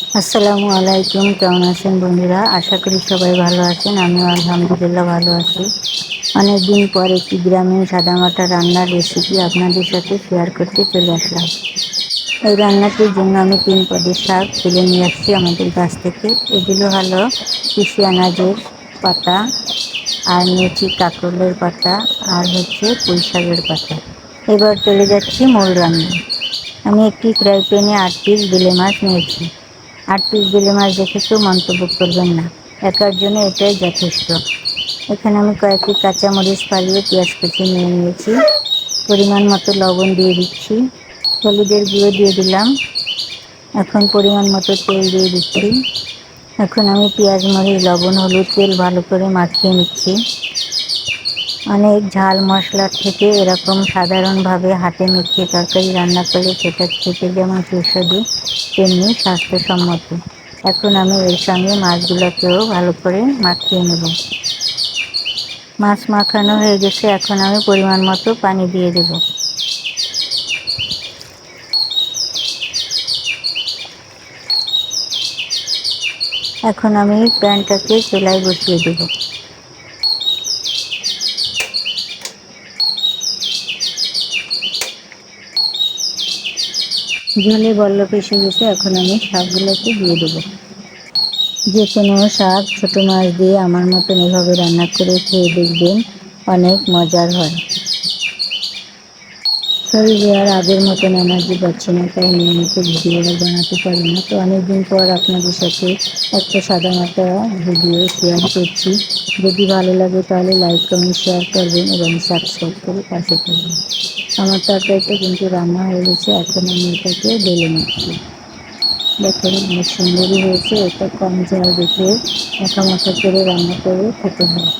আসসালামু আলাইকুম, কেমন আছেন বন্ধুরা? আশা করি সবাই ভালো আছেন, আমিও আলহামদুলিল্লাহ ভালো আছি। অনেকদিন পর একটি গ্রামীণ সাদামাটা রান্নার রেসিপি আপনাদের সাথে শেয়ার করতে চলে আসলাম। এই রান্নাটির জন্য আমি তিন পদের শাক তুলে নিয়ে আসছি আমাদের গাছ থেকে। এগুলো হলো কৃষি আনাজের পাতা, আর নিয়েছি কাকরলের পাতা, আর হচ্ছে পুঁই শাকের পাতা। এবার চলে যাচ্ছি মূল রান্না আমি একটি ফ্রাই প্যানে আট পিস বেলে মাছ নিয়েছি। আট পিস বেলে মাছ দেখে কেউ মন্তব্য করবেন না। একার জন্য এটাই যথেষ্ট। এখানে আমি কয়েকটি কাঁচামরিচ ফালিয়ে পেঁয়াজ কুচি নিয়ে নিয়েছি। পরিমাণ মতো লবণ দিয়ে দিচ্ছি। হলুদের গুঁড়ো দিয়ে দিলাম। এখন পরিমাণ মতো তেল দিয়ে দিচ্ছি। এখন আমি পেঁয়াজ, মরিচ, লবণ, হলুদ তেল ভালো করে মাখিয়ে নিচ্ছি। অনেক ঝাল মশলার থেকে এরকম সাধারণভাবে হাতে মেখে তরকারি রান্না করে সেটা খেতে যেমন সুস্বাদু, তেমনি স্বাস্থ্যসম্মত। এখন আমি এর সঙ্গে মাছগুলোকেও ভালো করে মাখিয়ে নেব। মাছ মাখানো হয়ে গেছে, এখন আমি পরিমাণ মতো পানি দিয়ে দেব। এখন আমি প্যানটাকে চুলায় বসিয়ে দেবো। ঝোলে বল্লভ এসে গেছে এখন আমি শাকগুলোকে দিয়ে দেবো। যে কোনো শাক ছোটো মাছ দিয়ে আমার মতন এভাবে রান্না করে খেয়ে দেখবেন অনেক মজার হয়। শরীরে আর আগের মতন এনার্জি পাচ্ছি না, তাই নিয়মিত ভিডিওটা বানাতে পারি না। তো অনেকদিন পর আপনাদের সাথে একটা মাটা ভিডিও শেয়ার করছি। যদি ভালো লাগে তাহলে লাইক কমেন্ট শেয়ার করবেন এবং সাবস্ক্রাইব করে পাশে থাকবেন। আমার তরকারিটা কিন্তু রান্না হয়ে গেছে এখন আমি এটাকে ঢেলে নিচ্ছি দেখুন অনেক সুন্দরই হয়েছে, এটা কম ঝাল দেখে মাখা মাখা করে রান্না করে খেতে হয়।